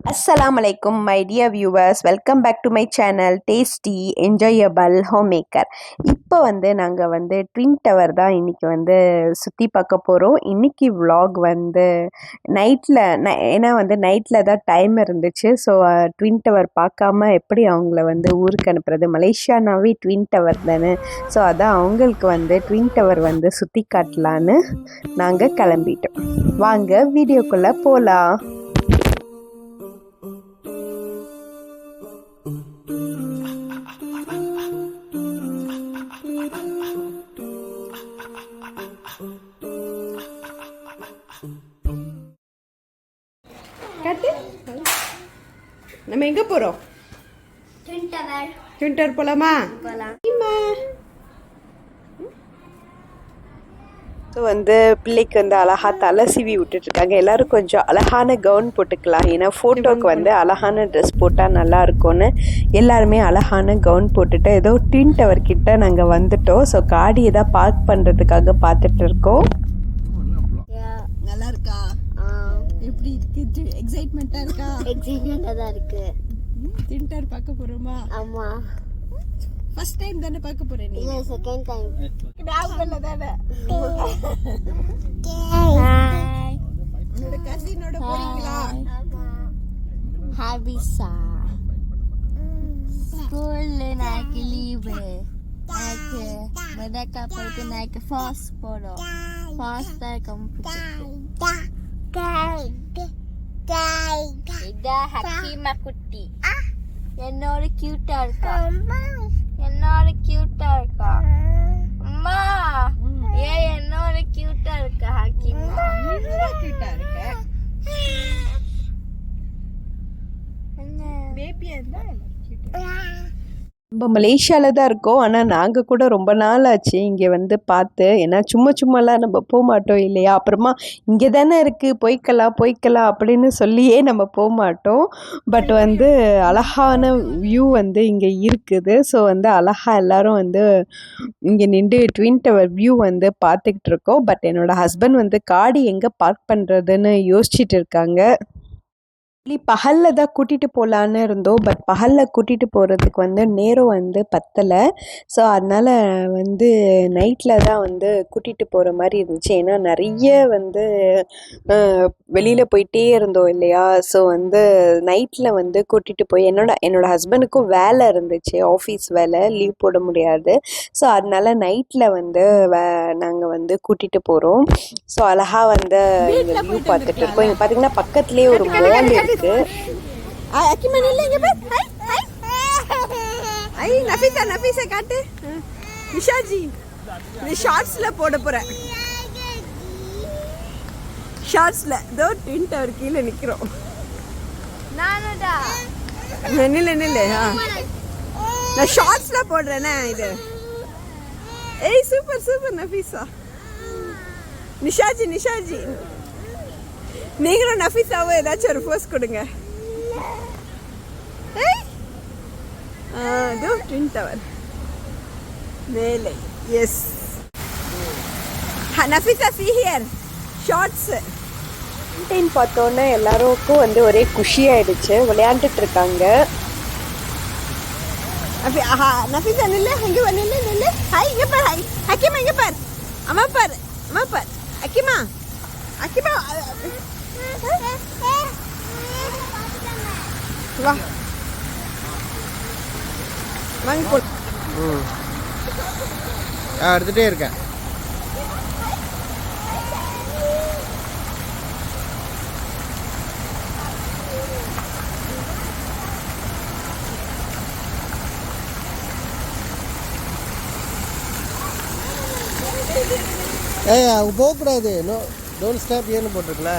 அஸ்ஸலாம் வலைக்கும் my dear viewers welcome back to my channel tasty enjoyable home maker இப்போ வந்து நாங்கள் வந்து ட்வின் டவர் தான் இன்றைக்கி வந்து சுற்றி பார்க்க போகிறோம் இன்றைக்கி விலாக் வந்து நைட்டில் ஏன்னா வந்து நைட்டில் தான் டைம் இருந்துச்சு. ஸோ ட்வின் டவர் பார்க்காம எப்படி அவங்கள வந்து ஊருக்கு அனுப்புறது? மலேசியானாவே ட்வின் டவர் தானே. ஸோ அதான் அவங்களுக்கு வந்து ட்வின் டவர் வந்து சுற்றி காட்டலான்னு நாங்கள் கிளம்பிட்டோம். வாங்க வீடியோக்குள்ளே போகலாம் நம்ம எங்க போறோம்? ட்வின் டவர் ட்வின்டர் போலாமா. போகலாம் ஸோ வந்து பிள்ளைக்கு வந்து அழகா தலை சீவி விட்டுட்டு இருக்காங்க எல்லாரும் கொஞ்சம் அழகான கவுன் போட்டுக்கலாம். ஏன்னா ஃபோட்டோக்கு வந்து அழகான ட்ரெஸ் போட்டால் நல்லா இருக்கும்னு எல்லாருமே அழகான கவுன் போட்டுட்டு ஏதோ ட்வின் டவர் கிட்ட நாங்கள் வந்துட்டோம். ஸோ காடியை தான் பார்க் பண்ணுறதுக்காக பார்த்துட்டு இருக்கோம். நல்லா இருக்கு? எக்ஸைட்மெண்ட்டாக இருக்கா? எக்ஸைட்மெண்டாக தான் இருக்கு. ட்வின்டர் பார்க்க போகிறோமா ஆமா. ஃபர்ஸ்ட் டைம் தானே பார்க்க போகிறேன் நீ? இல்ல செகண்ட் டைம் ஞாபகம் தானே? ஹாய் உன்னோட கசினோட போறீங்களா? ஹாபிஸா ஸ்கூல்ல நாளைக்கு லீவு நாளைக்கு மெதக்கா போயிட்டு நாளைக்கு ஃபாஸ்ட் போடும் ஃபாஸ்டாக கம்பிச்சு இதான் ஹக்கீமா குட்டி என்னோட கியூட்டா இருக்கா என்னோட கியூட்டா இருக்கா அம்மா ஏன் என்னோட கியூட்டா இருக்கா ஹக்கீமா கியூட்டா இருக்க என்ன பேபியா இருந்தா நம்ம மலேசியாவில் தான் இருக்கோம். ஆனால் நாங்கள் கூட ரொம்ப நாள் ஆச்சு இங்கே வந்து பார்த்து. ஏன்னா சும்மா சும்மாலாம் நம்ம போக மாட்டோம் இல்லையா? அப்புறமா இங்கே தானே இருக்குது போய்க்கலாம் போய்க்கலாம் அப்படின்னு சொல்லியே நம்ம போக மாட்டோம். பட் வந்து அழகான வியூ வந்து இங்கே இருக்குது. ஸோ வந்து அழகாக எல்லோரும் வந்து இங்கே நின்று ட்வின் டவர் வியூ வந்து பார்த்துக்கிட்டு இருக்கோம். பட் என்னோடய ஹஸ்பண்ட் வந்து காடி எங்கே பார்க் பண்ணுறதுன்னு யோசிச்சுட்டு இருக்காங்க. ஆக்சுவலி பகலில் தான் கூட்டிகிட்டு போகலான்னு இருந்தோம். பட் பகலில் கூட்டிகிட்டு போகிறதுக்கு வந்து நேரம் வந்து பத்தலை. ஸோ அதனால் வந்து நைட்டில் தான் வந்து கூட்டிகிட்டு போகிற மாதிரி இருந்துச்சு. ஏன்னா நிறைய வந்து வெளியில் போயிட்டே இருந்தோம் இல்லையா? ஸோ வந்து நைட்டில் வந்து கூட்டிகிட்டு போய் என்னோட என்னோட ஹஸ்பண்டுக்கும் வேலை இருந்துச்சு. ஆஃபீஸ் வேலை லீவ் போட முடியாது. ஸோ அதனால நைட்டில் வந்து வே நாங்கள் வந்து கூட்டிகிட்டு போகிறோம் ஸோ அழகாக வந்து வியூ பார்த்துட்டு இருக்கோம். இங்கே பார்த்தீங்கன்னா பக்கத்துலேயே ஒரு மால் இருக்குது அக்கிமா நில்லு இங்க பார். High high. ஐ நஃபீஸா நஃபீஸா காட்டு. நிஷாஜி இது ஷார்ட்ஸ்ல போட போறேன் ஷார்ட்ஸ்ல இதோ ட்வின் டவர் கீழே நிக்கிறோம். நானுடா நில்லு நில்லு ஆ. நான் ஷார்ட்ஸ்ல போடுறேனே இது. ஏய் சூப்பர் சூப்பர் நஃபீஸா நிஷாஜி நிஷாஜி. நீங்களும் நஃபீஸாவும் ஏதாச்சும் ஒரு போஸ் கொடுங்க. இதோ ட்வின் டவர் மேலே. Yes Nafeesa see here shorts fountain பார்த்தோன்னே எல்லாருக்கும் வந்து ஒரே குஷியாயிடுச்சு விளையாண்டுட்டு இருக்காங்க. நஃபீஸா நில்லு. இங்கே வா நில்லு நில்லு. ஹாய் இங்கே பார் ஹாய் அக்கிமா இங்கே பார். அம்மா பார் அம்மா பார். அக்கிமா அக்கிமா வா. வாங்க போ ம். ஆ எடுத்துகிட்டே இருக்கேன். ஏய் அவங்க போகக்கூடாது. நோ டோன்ட் ஸ்டாப் ஏன்னு போட்டிருக்கல.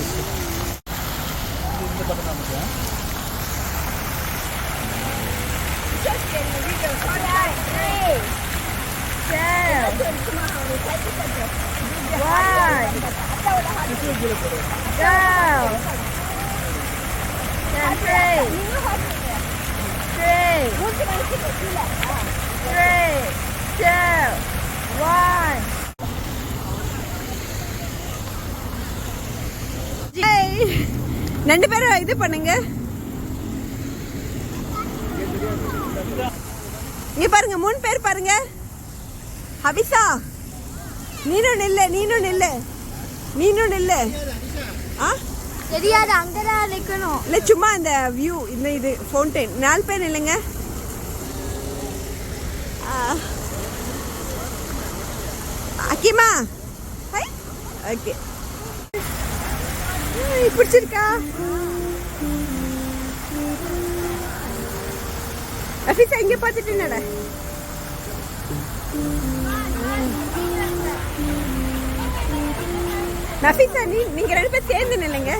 இந்த பக்கம் நமக்கு Three, two, one. ரெண்டு பேரும் இது பண்ணுங்க. இங்க பாருங்க மூணு பேர் பாருங்க. ஹபிசா நீனும் நில்லு நீனும் நில்லு நீனும் நில்லு. ஆ? தெரியாது அங்கதான் நிக்கணும். இல்லை சும்மா இந்த வியூ இந்த இது ஃபவுண்டைன் நாலு பேர் இல்லைங்க அக்கிமா. ஓகே. பிடிச்சிருக்கா? அஃபீஸா இங்கே பார்த்துட்டு என்னட? நஃபீஸா நீ நீங்கள் ரெண்டு பேர் சேர்ந்து நில்லுங்க.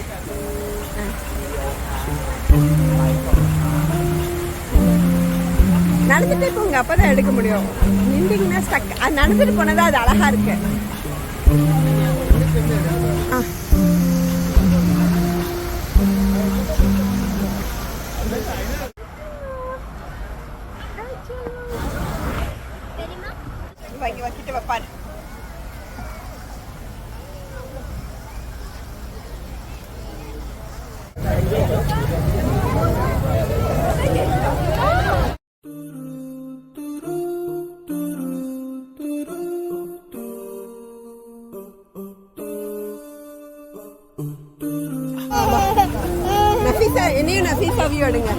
நடந்துட்டே போங்க அப்பதான் எடுக்க முடியும். நின்றீங்கன்னா ஸ்டக் அது நடந்துட்டு போனதா அது அழகா இருக்கு. ஆ. நஃபீஸா என்னையும் நஃபீஸாவையும் எடுங்க.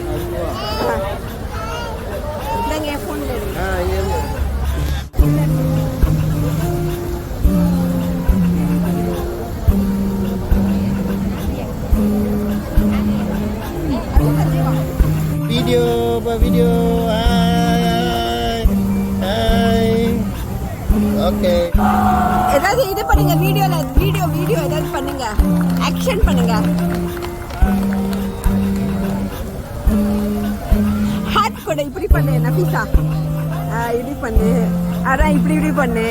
ஓகே ஏதாவது இது பண்ணுங்க வீடியோல வீடியோ வீடியோ ஏதாவது பண்ணுங்க. ஆக்ஷன் பண்ணுங்க. ஹார்ட் கூட இப்படி பண்ணு நஃபீஸா இப்படி பண்ணு. அதான் இப்படி இப்படி பண்ணு.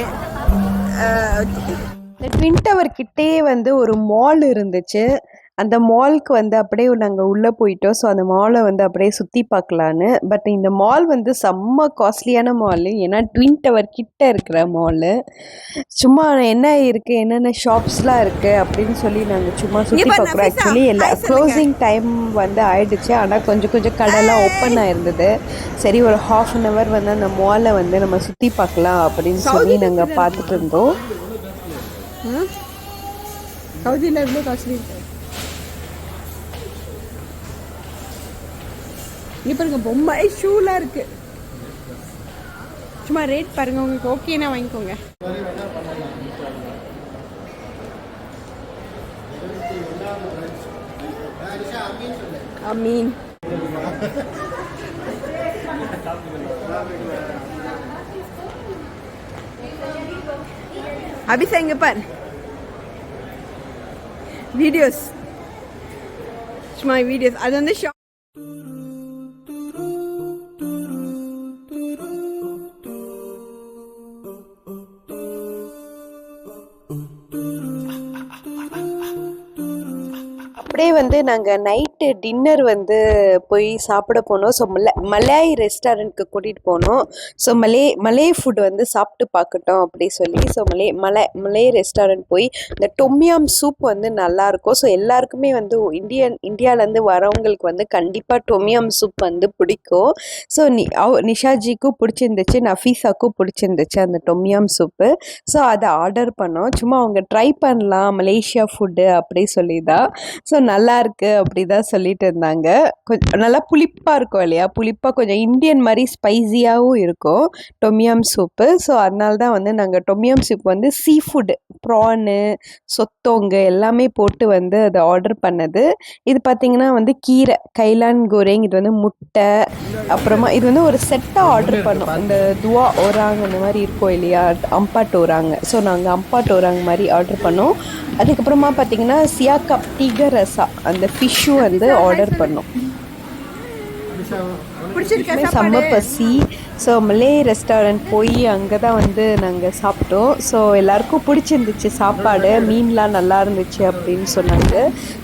இந்த ட்வின் டவர் கிட்டே வந்து ஒரு மால் இருந்துச்சு. அந்த மால்க்கு வந்து அப்படியே நாங்கள் உள்ளே போயிட்டோம். ஸோ அந்த மாலை வந்து அப்படியே சுற்றி பார்க்கலான்னு. பட் இந்த மால் வந்து செம்ம காஸ்ட்லியான மாலு ஏன்னா ட்வின் டவர் கிட்ட இருக்கிற மாலு சும்மா என்ன இருக்குது என்னென்ன ஷாப்ஸ்லாம் இருக்குது அப்படின்னு சொல்லி நாங்கள் சும்மா சுற்றி பாரு, பார்க்குறோம். ஆக்சுவலி எல்லா. க்ளோசிங் டைம் வந்து ஆயிடுச்சு. ஆனால் கொஞ்சம் கொஞ்சம் கடைலாம் ஓப்பன் ஆயிருந்தது. சரி ஒரு ஹாஃப் அன் ஹவர் வந்து அந்த மாலை வந்து நம்ம சுற்றி பார்க்கலாம் அப்படின்னு சொல்லி நாங்கள் பார்த்துட்டு இருந்தோம். சவுதியில் இருந்து காஸ்ட்லி இங்க பாருங்க பொம்மை ஷூலாம் இருக்கு. சும்மா ரேட் பாருங்க உங்களுக்கு ஓகேனா வாங்கிக்கோங்க. அமீன். அபிஷா இங்க பார். வீடியோஸ் சும்மா வீடியோஸ் அது வந்து ஷா அப்படியே வந்து நாங்கள் நைட்டு டின்னர் வந்து போய் சாப்பிட போனோம். ஸோ மல மலாய் ரெஸ்டாரண்ட்க்கு கூட்டிகிட்டு போனோம். ஸோ மலே மலே ஃபுட் வந்து சாப்பிட்டு பார்க்கட்டும் அப்படி சொல்லி ஸோ மலே மலை மலே ரெஸ்டாரண்ட் போய் இந்த டொம்யாம் சூப் வந்து நல்லாயிருக்கும் ஸோ எல்லாருக்குமே வந்து இந்தியன் இந்தியாவிலேருந்து வரவங்களுக்கு வந்து கண்டிப்பாக டொம்யாம் சூப் வந்து பிடிக்கும். ஸோ நி நிஷாஜிக்கும் பிடிச்சிருந்துச்சு நஃபீஸாக்கும் பிடிச்சிருந்துச்சு அந்த டொம்யாம் சூப்பு ஸோ அதை ஆர்டர் பண்ணோம். சும்மா அவங்க ட்ரை பண்ணலாம் மலேசியா ஃபுட்டு அப்படி சொல்லி தான் ஸோ நல்லா இருக்கு அப்படி தான் சொல்லிட்டு இருந்தாங்க கொஞ்சம் நல்லா புளிப்பாக இருக்கும் இல்லையா? புளிப்பாக கொஞ்சம் இந்தியன் மாதிரி ஸ்பைசியாகவும் இருக்கும். டொமியம் சூப்பு. ஸோ அதனால தான் வந்து நாங்கள் டொமியம் சூப் வந்து சீ ஃபுட்டு ப்ரானு சொத்தோங்கு எல்லாமே போட்டு வந்து அதை ஆர்டர் பண்ணது. இது பார்த்திங்கன்னா வந்து கீரை கைலான் கோரேங். இது வந்து முட்டை அப்புறமா இது வந்து ஒரு செட்டாக ஆர்டர் பண்ணோம். இந்த துவா ஓராங் அந்த மாதிரி இருக்கும் இல்லையா? அம்பாட் ஓராங்க ஸோ நாங்கள் அம்பாட் ஓராங் மாதிரி ஆர்டர் பண்ணோம். அதுக்கப்புறமா பார்த்தீங்கன்னா சியாக்கப் டிகர் ரசா அந்த ஃபிஷ்ஷும் வந்து ஆர்டர் பண்ணோம். பிடிச்சிருக்கா செம்ம பசி. ஸோ மலே ரெஸ்டாரண்ட் போய் அங்கே தான் வந்து நாங்கள் சாப்பிட்டோம். ஸோ எல்லாருக்கும் பிடிச்சிருந்துச்சு சாப்பாடு. மீன்லாம் நல்லா இருந்துச்சு அப்படின்னு சொன்னாங்க.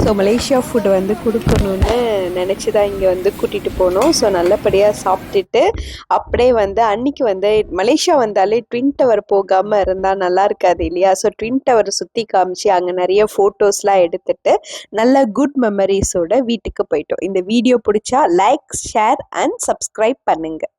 ஸோ மலேசியா ஃபுட் வந்து கொடுக்கணும்னு நினச்சி தான் இங்கே வந்து கூட்டிகிட்டு போனோம். ஸோ நல்லபடியாக சாப்பிட்டுட்டு அப்படியே வந்து அன்னைக்கு வந்து மலேசியா வந்தாலே ட்வின் டவர் போகாமல் இருந்தால் நல்லா இருக்காது இல்லையா? ஸோ ட்வின் டவர் சுற்றி காமிச்சு அங்கே நிறைய ஃபோட்டோஸ்லாம் எடுத்துட்டு நல்ல குட் மெமரிஸோட வீட்டுக்கு போயிட்டோம். இந்த வீடியோ பிடிச்சா லைக் ஷேர் அண்ட் சப்ஸ்கிரைப் பண்ணுங்கள்